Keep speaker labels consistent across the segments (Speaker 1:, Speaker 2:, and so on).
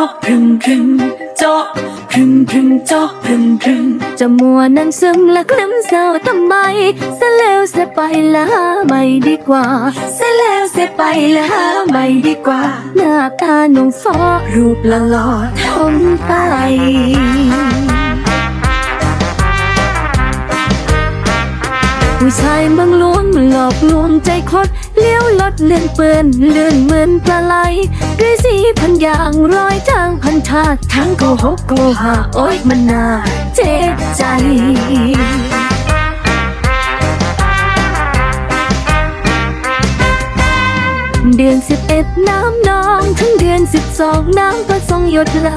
Speaker 1: าะพรึมพึมเจาะพรึมพึมเจาะพรึมพึม
Speaker 2: จะมัวนั่งซึมและคลึ้มเศร้าทำไมเสแล้วเสไปละไม่ดีกว่า
Speaker 1: เสแล้วเสไปแล้วไม่ดีกว่า
Speaker 2: หน้าตาหนุ่มฟอ
Speaker 1: รูปละหล่อ
Speaker 2: ทนไป ผู้ชายเมืองลวงหลอกลวงใจคดเลี้ยวลดเลื่อนเปื้อนเลื่อนเหมือนปลาไหลด้วยสีพันอย่างร้อยทางพันชาติทั้งโกหกโกหาโอ๊ยมันน่าเจ็บใจ เดือนสิบเอ็ดน้ำนองถึงเดือนสิบสองน้ำก็ทรงหยดไหล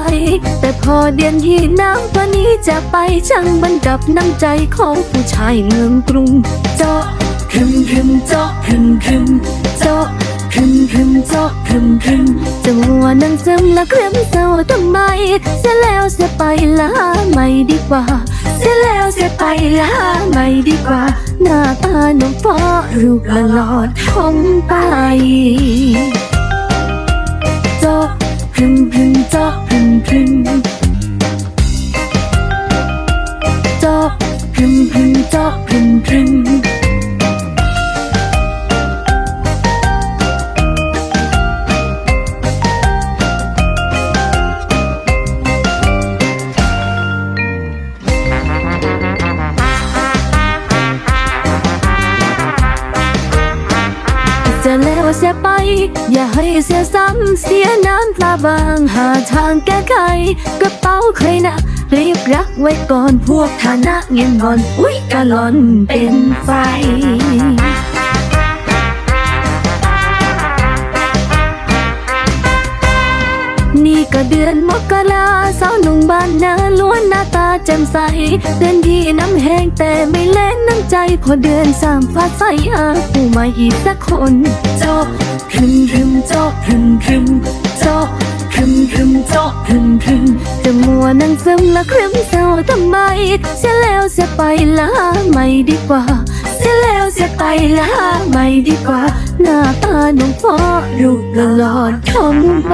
Speaker 2: แต่พอเดือนยี่น้ำตัวนี้จะไปช่างบันกับน้ำใจของผู้ชายเมืองกรุงเจาะ
Speaker 1: พรึมพรึมเจาะพรึมพรึม
Speaker 2: เจาะ
Speaker 1: พรึมพรึมเจาะพรึมพรึม
Speaker 2: จะมัวนั่งซึมและเคลิ้มเศร้าทำไมเสียแล้วเสียไปละไม่ดีกว่า
Speaker 1: เสียแล้วเสียไปแล้วหาไม่ดีกว่า
Speaker 2: หน้าตาหนุ่มฟอรูปละลอดคงไป
Speaker 1: จอกพรึมพึมจอกพรึมพึม
Speaker 2: จอก
Speaker 1: พรึมพึมจอกพรึมพรึม
Speaker 2: เสียไป อย่าให้เสียซ้ำเสียน้ำตาบางหาทางแก้ไขกระเป๋าใครนะรีบรักไว้ก่อนพวกฐานะเงินงอน อุ้ยกะลอนเป็นไฟนี่ก็เดือนมกราสาวหนุ่มบ้านนาล้วนหน้าตาแจ่มใสเดือนที่น้ำแห้งแต่ไม่ พอเดือนสามฟ้าใสอาผู้มาอีกสักคน
Speaker 1: เจาะรึมรึมเจาะรึมรึมเจาะรึมรึมเจาะรึมรึม
Speaker 2: จะมัวนั่งซึมและครึมเศร้าทำไมเสียแล้วเสียไปละไม่ดีกว่า
Speaker 1: เสร็จแล้วเสร็จไปล้วหาไม่ดีกว่า
Speaker 2: หน้าตาหนุ่มฟอรูปละลอดคงไป